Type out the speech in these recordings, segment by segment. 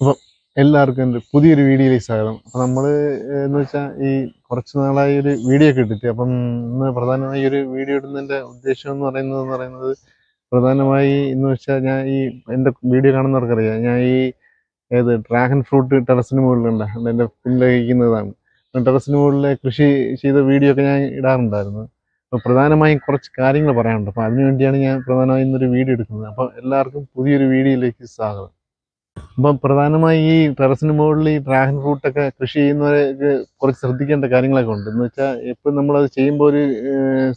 അപ്പം എല്ലാവർക്കും എന്റെ പുതിയൊരു വീഡിയോയിലേക്ക് സ്വാഗതം. അപ്പം നമ്മൾ എന്ന് വെച്ചാൽ ഈ കുറച്ച് നാളായി ഒരു വീഡിയോ ഒക്കെ ഇട്ടിട്ട് അപ്പം ഇന്ന് പ്രധാനമായി ഒരു വീഡിയോ ഇടുന്നതിന്റെ ഉദ്ദേശം എന്ന് പറയുന്നത് എന്ന് പറയുന്നത് പ്രധാനമായി എന്ന് വെച്ചാൽ ഞാൻ ഈ എന്റെ വീഡിയോ കാണുന്നവർക്കറിയാം. ഞാൻ ഈ ഏത് ഡ്രാഗൺ ഫ്രൂട്ട് ടെറസിന് മുകളിലുണ്ട്. എന്റെ പിന്നിലേക്കുന്നതാണ് ടെറസിന് മുകളിലെ കൃഷി ചെയ്ത വീഡിയോ ഒക്കെ ഞാൻ ഇടാറുണ്ടായിരുന്നു. അപ്പോൾ പ്രധാനമായും കുറച്ച് കാര്യങ്ങൾ പറയാനുണ്ട്. അപ്പോൾ അതിനുവേണ്ടിയാണ് ഞാൻ പ്രധാനമായും ഇന്നൊരു വീഡിയോ എടുക്കുന്നത്. അപ്പോൾ എല്ലാവർക്കും പുതിയൊരു വീഡിയോയിലേക്ക് സ്വാഗതം. അപ്പം പ്രധാനമായി ഈ ടെറസിന് മുകളിൽ ഈ ഡ്രാഗൺ ഫ്രൂട്ടൊക്കെ കൃഷി ചെയ്യുന്നവരൊക്കെ കുറച്ച് ശ്രദ്ധിക്കേണ്ട കാര്യങ്ങളൊക്കെ ഉണ്ട്. എന്ന് വെച്ചാൽ ഇപ്പം നമ്മളത് ചെയ്യുമ്പോൾ ഒരു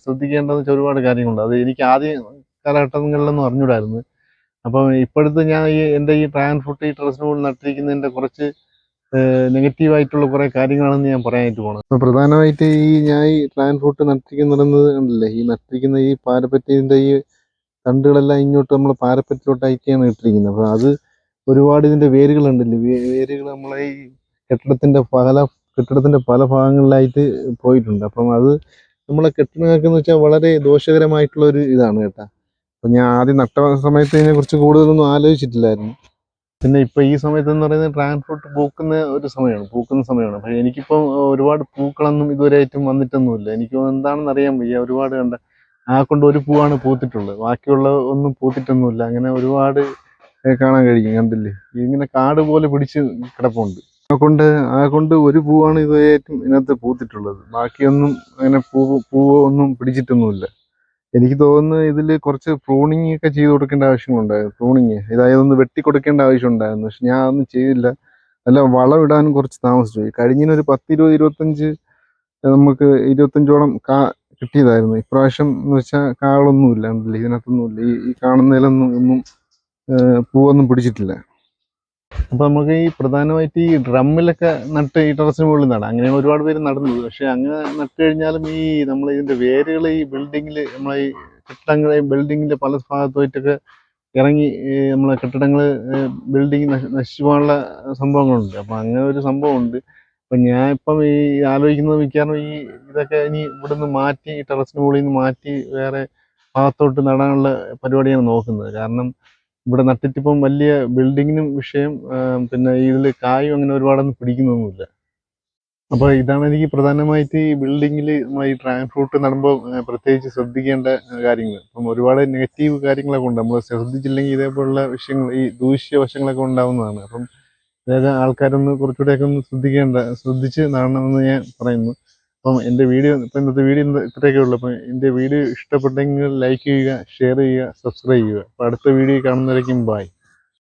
ശ്രദ്ധിക്കേണ്ടതെന്ന് വെച്ചാൽ ഒരുപാട് കാര്യങ്ങളുണ്ട്. അത് എനിക്ക് ആദ്യ കാലഘട്ടങ്ങളിലൊന്നും അറിഞ്ഞൂടായിരുന്നു. അപ്പം ഇപ്പോഴത്തെ ഞാൻ ഈ എന്റെ ഈ ഡ്രാഗൺ ഫ്രൂട്ട് ഈ ടെറസിന് മുകളിൽ നട്ടിരിക്കുന്നതിന്റെ കുറച്ച് നെഗറ്റീവായിട്ടുള്ള കുറേ കാര്യങ്ങളാണെന്ന് ഞാൻ പറയാനായിട്ട് പോകണം അപ്പോൾ പ്രധാനമായിട്ട് ഈ ഞാൻ ഈ ഡ്രാഗൺ ഫ്രൂട്ട് നട്ടിരിക്കുന്നത് കണ്ടില്ലേ? ഈ നട്ടിരിക്കുന്ന ഈ പാരപ്പറ്റിന്റെ ഈ തണ്ടുകളെല്ലാം ഇങ്ങോട്ട് നമ്മൾ പാരപ്പറ്റിലോട്ടായിട്ടാണ് ഇട്ടിരിക്കുന്നത്. അപ്പോൾ അത് ഒരുപാട് ഇതിന്റെ വേരുകളുണ്ടല്ലേ വേരുകൾ നമ്മളെ ഈ കെട്ടിടത്തിന്റെ പല കെട്ടിടത്തിന്റെ പല ഭാഗങ്ങളിലായിട്ട് പോയിട്ടുണ്ട്. അപ്പം അത് നമ്മളെ കെട്ടിടങ്ങൾക്ക് എന്ന് വെച്ചാൽ വളരെ ദോഷകരമായിട്ടുള്ള ഒരു ഇതാണ് കേട്ടാ. അപ്പം ഞാൻ ആദ്യം നട്ട സമയത്ത് ഇതിനെ കുറിച്ച് കൂടുതലൊന്നും ആലോചിച്ചിട്ടില്ലായിരുന്നു. പിന്നെ ഇപ്പൊ ഈ സമയത്ത് എന്ന് പറയുന്നത് ഫ്രൂട്ട് പൂക്കുന്ന ഒരു സമയമാണ് പൂക്കുന്ന സമയമാണ്. അപ്പം എനിക്കിപ്പം ഒരുപാട് പൂക്കളൊന്നും ഇതുവരെ ആയിട്ടും വന്നിട്ടൊന്നുമില്ല. എനിക്ക് എന്താണെന്ന് അറിയാൻ വയ്യ. ഒരുപാട് കണ്ട ആ കൊണ്ട് ഒരു പൂവാണ് പൂത്തിട്ടുള്ളത്. ബാക്കിയുള്ള ഒന്നും പൂത്തിട്ടൊന്നുമില്ല. അങ്ങനെ ഒരുപാട് കാണാൻ കഴിയും കണ്ടില്ലേ? ഇങ്ങനെ കാട് പോലെ പിടിച്ച് കിടപ്പുണ്ട്. കൊണ്ട് ആ കൊണ്ട് ഒരു പൂവാണ് ഇതുവരെയായിട്ടും ഇതിനകത്ത് പൂത്തിട്ടുള്ളത്. ബാക്കിയൊന്നും അങ്ങനെ പൂ പൂവോ ഒന്നും പിടിച്ചിട്ടൊന്നുമില്ല. എനിക്ക് തോന്നുന്നു ഇതിൽ കുറച്ച് പ്രൂണിങ് ഒക്കെ ചെയ്ത് കൊടുക്കേണ്ട ആവശ്യമുണ്ടായിരുന്നു പ്രൂണിങ് ഇതായത് ഒന്ന് വെട്ടി കൊടുക്കേണ്ട ആവശ്യമുണ്ടായിരുന്നു. പക്ഷെ ഞാൻ അതൊന്നും ചെയ്തില്ല. അല്ല വളം ഇടാനും കുറച്ച് താമസിച്ചു പോയി. കഴിഞ്ഞൊരു പത്ത് ഇരുപത് ഇരുപത്തഞ്ച് നമുക്ക് ഇരുപത്തഞ്ചോളം കാ കിട്ടിയതായിരുന്നു. ഇപ്രാവശ്യം എന്ന് വെച്ചാൽ കാളൊന്നുമില്ല ഇതിനകത്തൊന്നുമില്ല. ഈ കാണുന്നതിലൊന്നും ഒന്നും പൂവൊന്നും പിടിച്ചിട്ടില്ല. അപ്പൊ നമുക്ക് ഈ പ്രധാനമായിട്ട് ഈ ഡ്രമ്മിലൊക്കെ നട്ട് ഈ ടെറസിന് മുകളിൽ നടാം. അങ്ങനെയാണ് ഒരുപാട് പേര് നടന്നത്. പക്ഷെ അങ്ങനെ നട്ട് കഴിഞ്ഞാലും ഈ നമ്മൾ ഇതിന്റെ വേരുകൾ ഈ ബിൽഡിങ്ങിൽ നമ്മളെ ഈ കെട്ടിടങ്ങളെ ബിൽഡിങ്ങിന്റെ പല ഭാഗത്തുമായിട്ടൊക്കെ ഇറങ്ങി നമ്മളെ കെട്ടിടങ്ങൾ ബിൽഡിങ് നശിച്ചു പോകാനുള്ള സംഭവങ്ങളുണ്ട്. അപ്പൊ അങ്ങനെ ഒരു സംഭവമുണ്ട്. അപ്പൊ ഞാൻ ഇപ്പം ഈ ആലോചിക്കുന്നത് മിക്കവാറും ഈ ഇതൊക്കെ ഇനി ഇവിടുന്ന് മാറ്റി ടെറസിന് മുകളിൽ നിന്ന് മാറ്റി വേറെ ഭാഗത്തോട്ട് നടാനുള്ള പരിപാടിയാണ് നോക്കുന്നത്. കാരണം ഇവിടെ നട്ടിട്ടിപ്പം വലിയ ബിൽഡിങ്ങിനും വിഷയം പിന്നെ ഇതിൽ കായും അങ്ങനെ ഒരുപാടൊന്നും പിടിക്കുന്നൊന്നുമില്ല. അപ്പോൾ ഇതാണ് എനിക്ക് പ്രധാനമായിട്ട് ഈ ബിൽഡിങ്ങിൽ ഈ ഡ്രാഗൺ ഫ്രൂട്ട് നടുമ്പോൾ പ്രത്യേകിച്ച് ശ്രദ്ധിക്കേണ്ട കാര്യങ്ങൾ അപ്പം ഒരുപാട് നെഗറ്റീവ് കാര്യങ്ങളൊക്കെ ഉണ്ട്. നമ്മൾ ശ്രദ്ധിച്ചില്ലെങ്കിൽ ഇതേപോലുള്ള വിഷയങ്ങൾ ഈ ദൂഷ്യ വശങ്ങളൊക്കെ ഉണ്ടാവുന്നതാണ്. അപ്പം അതായത് ആൾക്കാരൊന്ന് കുറച്ചുകൂടെയൊക്കെ ഒന്ന് ശ്രദ്ധിക്കേണ്ട ശ്രദ്ധിച്ച് നടണമെന്ന് ഞാൻ പറയുന്നു. അപ്പം എന്റെ വീഡിയോ ഇപ്പം ഇന്നത്തെ വീഡിയോ ഇത്രയൊക്കെ ഉള്ളൂ. അപ്പം എന്റെ വീഡിയോ ഇഷ്ടപ്പെട്ടെങ്കിൽ ലൈക്ക് ചെയ്യുക ഷെയർ ചെയ്യുക സബ്സ്ക്രൈബ് ചെയ്യുക. അപ്പം അടുത്ത വീഡിയോ കാണുന്നവരേക്കും ബൈ.